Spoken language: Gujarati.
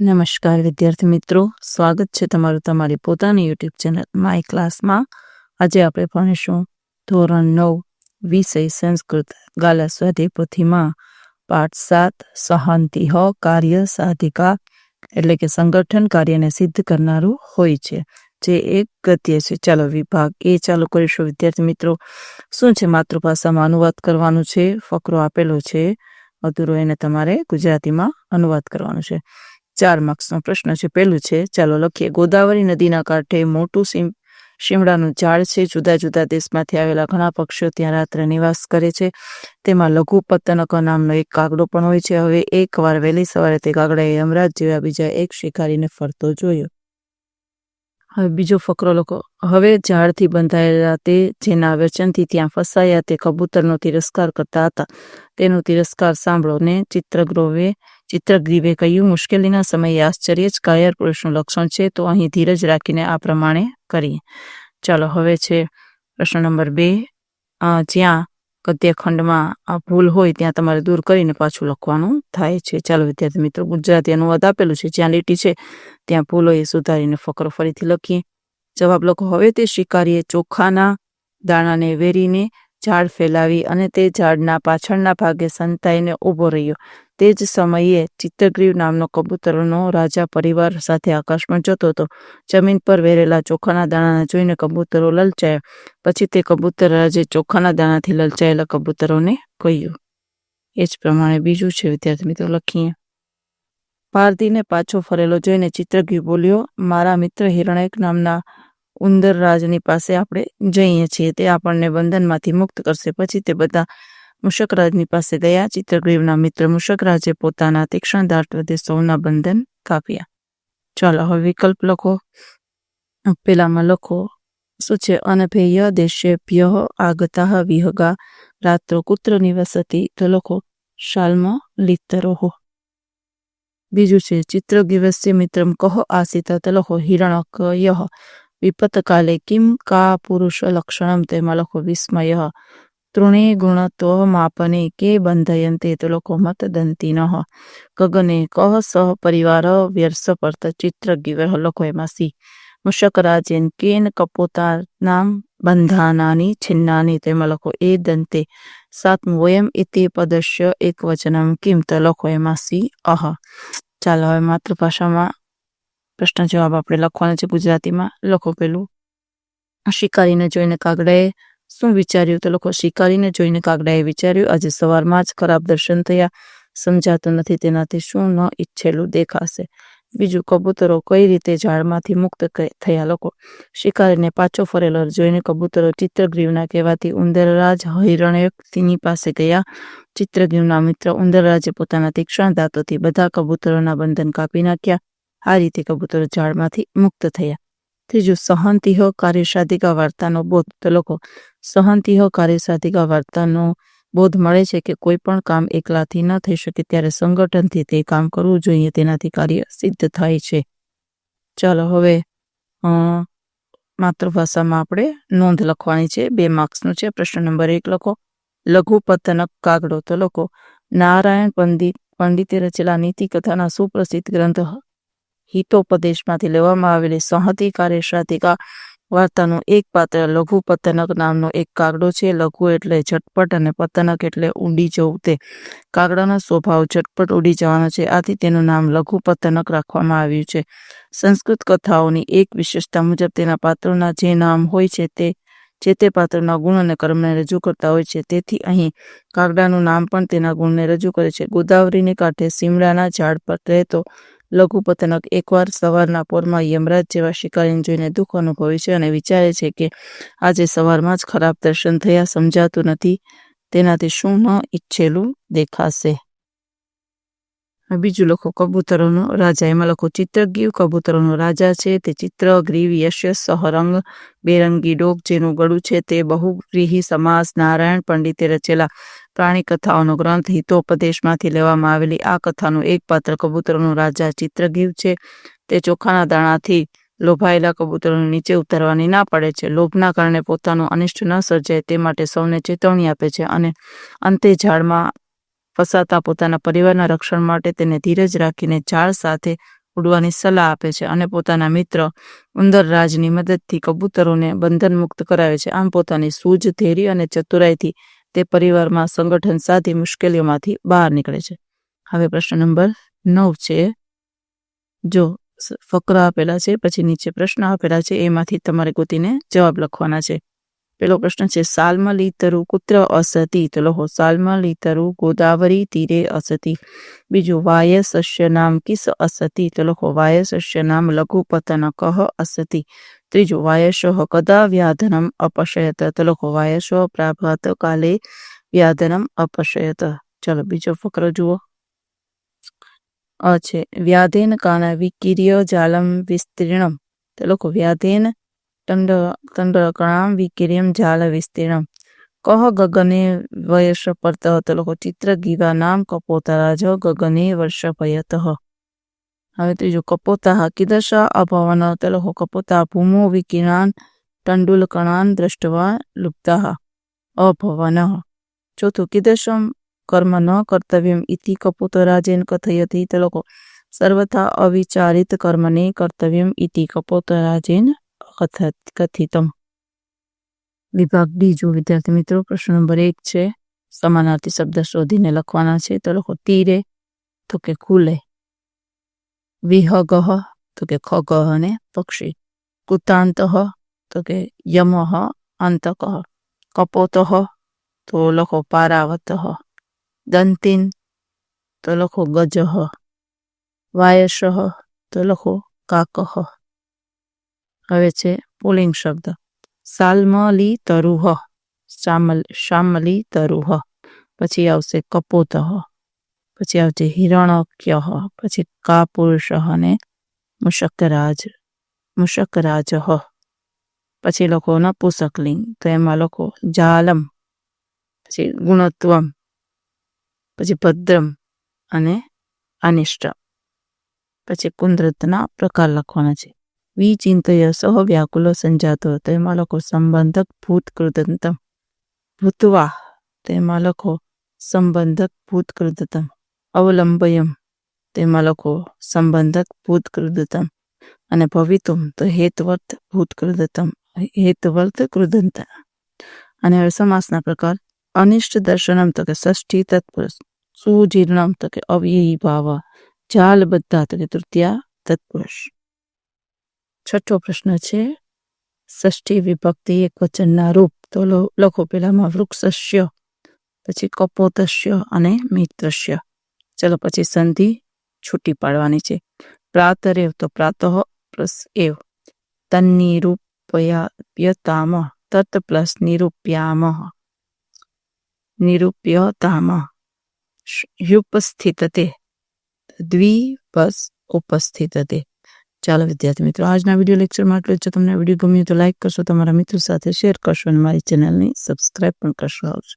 નમસ્કાર, વિદ્યાર્થી મિત્રો. સ્વાગત છે તમારું તમારી પોતાની યુટ્યુબ ચેનલ માય ક્લાસમાં આજે આપણે ભણીશું ધોરણ નવ, વિષય સંસ્કૃત, ગાલા સ્વાધ્યાય પોથીમાં. પાઠ સાત, સહાંતિ હ, કાર્ય સાધિકા, એટલે કે સંગઠન કાર્યને સિદ્ધ કરનારું હોય છે. જે એક ગત્ય છે. ચાલો, વિભાગ એ ચાલુ કરીશું. વિદ્યાર્થી મિત્રો, શું છે? માતૃભાષામાં અનુવાદ કરવાનું છે. ફકરો આપેલો છે. અધૂરો એને તમારે ગુજરાતીમાં અનુવાદ કરવાનો છે. ચાર માર્ક્સનો પ્રશ્ન છે. પહેલું છે, ચાલો લખીએ. ગોદાવરી નદીના કાંઠે મોટું સિમ શિમડાનું ઝાડ છે. જુદા જુદા દેશમાંથી આવેલા ઘણા પક્ષીઓ ત્યાં રાત્રે નિવાસ કરે છે. તેમાં લઘુ પતનક નામનો એક કાગડો પણ હોય છે. હવે એકવાર વહેલી સવારે તે કાગડાએ યમરાજ જેવા બીજા એક શિકારીને ફરતો જોયો. હવે બીજો ફકરો લખો. હવે ઝાડથી બંધાયેલા તે જેના વચનથી ત્યાં ફસાયા તે કબૂતરનો તિરસ્કાર કરતા હતા. તેનો તિરસ્કાર સાંભળો ને ચિત્રગ્રોવે ચિત્રગ્રીવે કહ્યું, મુશ્કેલીના સમયે આશ્ચર્ય જ કાયર પુરુષનું લક્ષણ છે, તો અહીં ધીરજ રાખીને આ પ્રમાણે કરીએ. ચાલો, હવે છે પ્રશ્ન નંબર બે. જ્યાં ગદ્યખંડમાં આ ભૂલ હોય, ત્યાં તમારે દૂર કરીને પાછું લખવાનું થાય છે. ચાલો, વિદ્યાર્થી મિત્રો, ગુજરાતી અનુવાદ આપેલું છે. જ્યાં લીટી છે, ત્યાં ભૂલો એ સુધારીને ફકરો ફરીથી લખીએ. જવાબ લખો, હવે તે શિકારીએ ચોખાના દાણાને વેરીને ઝાડ ફેલાવી અને તે ઝાડના પાછળના ભાગે સંતાઈને ઊભો રહ્યો. તે જ સમયે ચિત્તગ્રીવ નામનો કબૂતરનો રાજા પરિવાર સાથે આકાશમાં જતો હતો. જમીન પર વેરેલા ચોખાના દાણાને જોઈને કબૂતરો લલચાયા. પછી તે કબૂતર રાજે ચોખાના દાણાથી લલચાયેલા કબૂતરોને કહ્યું, એ જ પ્રમાણે બીજું છે, વિદ્યાર્થી મિત્રો, લખીએ. પારધીને પાછો ફરેલો જોઈને ચિત્રગ્રીવ બોલ્યો, મારા મિત્ર હિરણેક નામના ઉંદરરાજની પાસે આપણે જઈએ છીએ. તે આપણને બંધનમાંથી મુક્ત કરશે. પછી તે બધા મુશકરાજની પાસે ગયા. ચિત્રગ્રીવના મિત્ર મુશકરાજે પોતાના તીક્ષ્ણ દાંત સૌના બંધન કાપ્યા. ચાલો હવે વિકલ્પ લખો. પેલામાં લખો. શું છે? અનભેય દેશેભ્ય આગતા વિહગા રાત્રો કુત્ર નિવસતી. તો લખો. શાલ્મ લિત્તરોહો બીજું છે. ચિત્રગિવસ્ય મિત્રમ કહો આસિતા. તો લખો. હિરણક યહ વિપતકાલે કિમ કા પુરુષ લક્ષણમ તેમાં લખો વિસ્મય તૃણે ગુણત્વ માપને કે બંધયંતે તો લોકો મતદંતી ન ગગને કહ સહ પરિવાર વ્યર્સ પરત ચિત્ર ગિવહ લખો એમાં સી મુશકરાજેન કેન કપોતા નામ બંધાનાની છિન્નાની તેમાં લખો એ દંતે સાતમું વયમ ઇતિ પદસ્ય એક વચનમ કિમ તો લખો એમાં સી અહ ચાલો હવે માતૃભાષામાં પ્રશ્ન જવાબ આપણે લખવાનો છે ગુજરાતીમાં. લખો પેલું. શિકારીને જોઈને કાગડાએ શું વિચાર્યું? તો લોકો શિકારીને જોઈને કાગડાએ વિચાર્યું, આજે સવારમાં જ ખરાબ દર્શન થયા. સમજાતું નથી તેનાથી શું ન ઈચ્છેલું દેખાશે. બીજું, કબૂતરો કઈ રીતે ઝાડમાંથી મુક્ત થયા? લોકો શિકારીને પાછો ફરેલો જોઈને કબૂતરો ચિત્રગ્રીવના કહેવાથી ઉંદરરાજ હિરણ્ય તેની પાસે ગયા. ચિત્રગ્રીવના મિત્ર ઉંદરરાજે પોતાના તીક્ષ્ણ દાંતોથી બધા કબૂતરોના બંધન કાપી નાખ્યા. આ રીતે કબૂતરો ઝાડમાંથી મુક્ત થયા. ત્રીજું, સહનતિહ કાર્યસાધિકા વાર્તાનો બોધ. તો લોકો સહનતિહ કાર્યસાધિકા વાર્તાનો બોધ મળે છે કે કોઈ પણ કામ એકલાથી ન થઈ શકે ત્યારે સંગઠનથી તે કામ કરવું જોઈએ, તેનાથી કાર્ય સિદ્ધ થાય છે. ચાલો હવે માતૃભાષામાં આપણે નોંધ લખવાની છે. બે માર્ક્સનું છે. પ્રશ્ન નંબર એક લખો લઘુ પતનક કાગડો. તો લખો, નારાયણ પંડિત, પંડિતે રચેલા નીતિ કથાના સુપ્રસિદ્ધ ગ્રંથ હિતોપદેશમાંથી લેવામાં આવેલી સંહતિ કાર્યશાતિકા વાર્તાનું એક પાત્ર લઘુ પતનક નામનો એક કાગડો છે. લઘુ એટલે ઝટપટ અને પતનક એટલે ઊંડી જવું તે કાગડાનો સ્વભાવ ઝટપટ ઉડી જવાનો છે. આથી તેનું નામ લઘુ પતનક રાખવામાં આવ્યું છે. સંસ્કૃત કથાઓની એક વિશેષતા મુજબ તેના પાત્રોના જે નામ હોય છે તે, જે તે પાત્રના ગુણ અને કર્મને રજૂ કરતા હોય છે. તેથી અહીં કાગડાનું નામ પણ તેના ગુણને રજૂ કરે છે. ગોદાવરીની કાંઠે સીમડાના ઝાડ પર રહેતો લઘુપતનક એકવાર સવારના પોરમાં યમરાજ જેવા શિકારીને જોઈને દુઃખ અનુભવે છે અને વિચારે છે કે આજે સવારમાં જ ખરાબ દર્શન થયા, સમજાતું નથી. તેનાથી શું ન ઈચ્છેલું દેખાશે. બીજું લખો, કબૂતરોનો રાજા. એમાં લખો, ચિત્રગ્રીવ કબૂતરોનો રાજા છે. તે ચિત્ર, ગ્રીવ યશ્ય સહરંગ, બેરંગી ડોક જેનું ગળું છે. તે બહુગ્રીહી સમાસ, નારાયણ, પંડિતે રચેલા પ્રાણી કથાઓનો ગ્રંથ હિતોપદેશમાંથી લેવામાં આવેલી આ કથાનું એક પાત્ર કબૂતરોનું રાજા ચિત્રગીવ છે. તે ચોખાના દાણાથી લોભાયેલા કબૂતરોને નીચે ઉતારવાની ના પડે છે. લોભના કારણે પોતાનું અનિષ્ટ ન સર્જાય તે માટે સૌને ચેતવણી આપે છે અને અંતે ઝાડમાં ફસાતા પોતાના પરિવારના રક્ષણ માટે તેને ધીરજ રાખીને ઝાડ સાથે ઉડવાની સલાહ આપે છે અને પોતાના મિત્ર ઉંદરરાજની મદદથી કબૂતરોને બંધન મુક્ત કરાવે છે. આમ પોતાની સૂઝ, ધેરી અને ચતુરાઈથી તે પરિવારમાં સંગઠન સાધી મુશ્કેલીઓમાંથી બહાર નીકળે છે. હવે પ્રશ્ન નંબર નવ છે. જો ફકરા આપેલા છે, પછી નીચે પ્રશ્ન આપેલા છે, એમાંથી તમારે ગોતીને જવાબ લખવાના છે. પેલો પ્રશ્ન છે, સાલમાં લીતરુ કુત્ર અસતી? તો લખો, સાલમાં લીતરુ ગોદાવરી તીરે અસતી. બીજું, વાય સસ્ય નામ કિસ અસતી? તો લખો, વાય સસ્ય નામ લઘુપતન કહ અસતી. ત્રીજું વાયશ કદા વ્યાધનમ અપશયત? તો લખો વાયશ પ્રાભાત કાલે વ્યાધનમ અપશયત. ચલો, બીજો ફકરો જુઓ. છે, વ્યાધેન કાના વિકિર્ય જાલમ વિસ્તીર્ણમ. તો લખો, વ્યાધેન તંડ તંડકણામ વિકિરિયમ જાલ વિસ્તીર્ણમ કહ ગગને વયસ પરત લોકો ચિત્ર ગીવા નામ કપોતરાજ ગગને વર્ષ ભયત હવે ત્રીજું, કપોતા કિદશ અભવન તો લખો કપોતા ભૂમો વિકિણાન તંડુલકણાન દ્રષ્ટવા લુપ્તા અભવન. ચોથું, કિદશમ કર્મ ન કર્તવ્યમ ઇતિ કપોતરાજેન કથયતિ તો સર્વથા અવિચારિત કર્મને કર્તવ્યમ ઇતિ કપોતરાજેન કથ- કથિતમ. વિભાગ ડી જો વિદ્યાર્થી મિત્રો, પ્રશ્ન નંબર એક છે. સમાનાર્થી શબ્દ શોધીને લખવાના છે. તો લખો તીરે, તો કે ખુલે વિહગહ, તો કે ખગહ અને પક્ષી. કુતાંત, તો કે યમઃ અંતક કપોતઃ, તો લખો પારાવતઃ. દંતિન, તો લખો ગજહ વાયશ, તો લખો કાકઃ. હવે છે પુલિંગ શબ્દ. સાલ્મલી તરુહ શામલ શામલી તરુહ. પછી આવશે કપોતઃ પછી આવશે હિરણક્ય. પછી કાપુરુષ અને મુશકરાજ મુશકરાજ પછી લખો નપુસકલિંગ, તો એમાં લખો જાલમ, પછી ગુણત્વમ, પછી ભદ્રમ અને અનિષ્ટ. પછી કુંદ્રતના પ્રકાર લખવાના છે. વિચિંતય સહ વ્યાકુલો સંજાતો તેમાં લખો સંબંધક ભૂત કૃદંતમ ભૂતવા તેમાં લખો સંબંધક ભૂત કૃદતમ અવલંબયમ તેમાં લખો સંબંધક ભૂત કૃદતમ અને ભવિતુમ તો હેતવર્થ ભૂત કૃદતમ હેતવર્ત કૃદંત અને સમાસના પ્રકાર અનિષ્ટ દર્શનમ તો કે ષષ્ઠી તત્પુરુષ સુજીર્ણમ તો કે અવ્યયી ભાવ જાલ બધા તો કે તૃતીયા તત્પુરુષ છઠ્ઠો પ્રશ્ન છે, ષષ્ઠી વિભક્તિ એક વચનના રૂપ. તો લખો પેલામાં વૃક્ષસ્ય, પછી કપોતસ્ય અને મિત્રસ્ય. ચલો પછી સંધિ છૂટી પાડવાની છે. પ્રાતરેવ તો પ્રાતઃ પ્લસ એવ. તન્નિરૂપયાપ્યતામ તત પ્લસ નિરૂપ્યામ નિરૂપ્યતામ હ્યુપસ્થિતતે દ્વિપસ ઉપસ્થિત ઉપસ્થિતતે. ચાલો વિદ્યાર્થી મિત્રો, આજના વીડિયો લેક્ચરમાં આટલું જ. તમને વીડિયો ગમ્યો તો લાઈક કરશો, તમારા મિત્રો સાથે શેર કરશો અને મારી ચેનલને સબસ્ક્રાઈબ પણ કરશો આવજો.